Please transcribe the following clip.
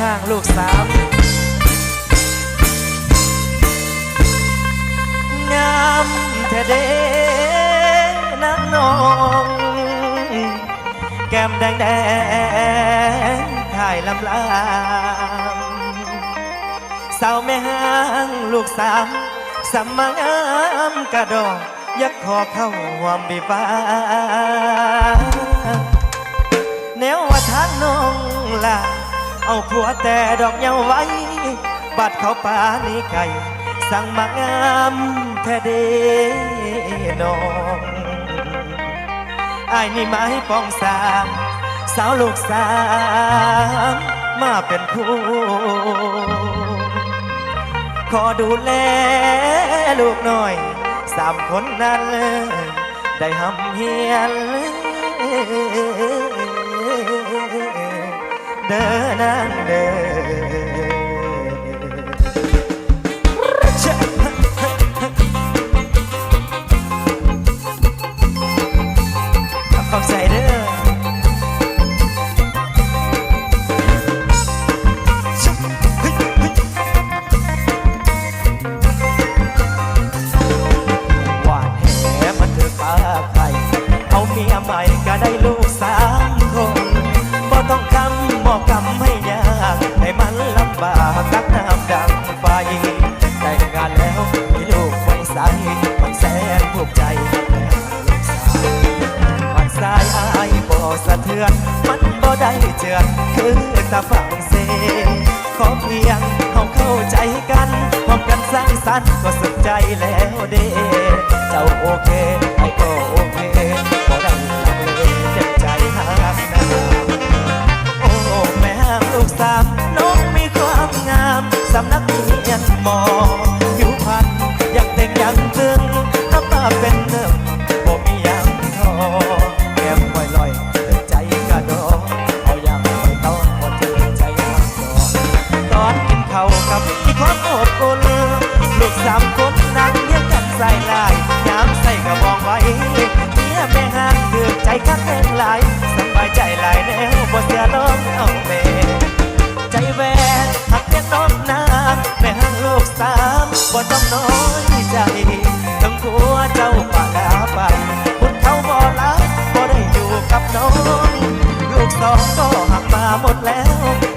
ห้างลูกสามงามแท้เด้นางนอง แก้มแดงแดงถ่ายลำลางสาวแม่ห้างลูกสามสำมางามกระดองยักขอเข้าหวมบีฟ้าแนวว่าทางน้องล่ะ เอาผัวแต่ดอกเหยาไว้ บัดเขาป่านี้ไก่ สั่งมางามแท้เดน้องอายนี่ไม้ปองสามสาวลูกสามมาเป็นผู้ขอดูแลลูกหน่อย สามคนนั้น ได้หำเฮียน เดิน สะเทือน มันบ่ได้เจือนคือตาฝั่งเซขอเพียงเขาเข้าใจกันพร้อมกันสร้างสรรค์ก็สุดใจแล้วเด้เจ้าโอเคไอ้ก็โอเคบ่ได้ลังเลเจ็บใจหักนะโอ้แม่ลูกสามน้องมีความงามสำนักเรียนหมอผิวพรรณอยากเต่งอยากตึง บ่ต้องน้อยใจ ทั้งผัวเจ้าป่าลาไปคุญเขาบ่รักบ่ได้อยู่กับน้อง ลูกสองก็หักมาหมดแล้ว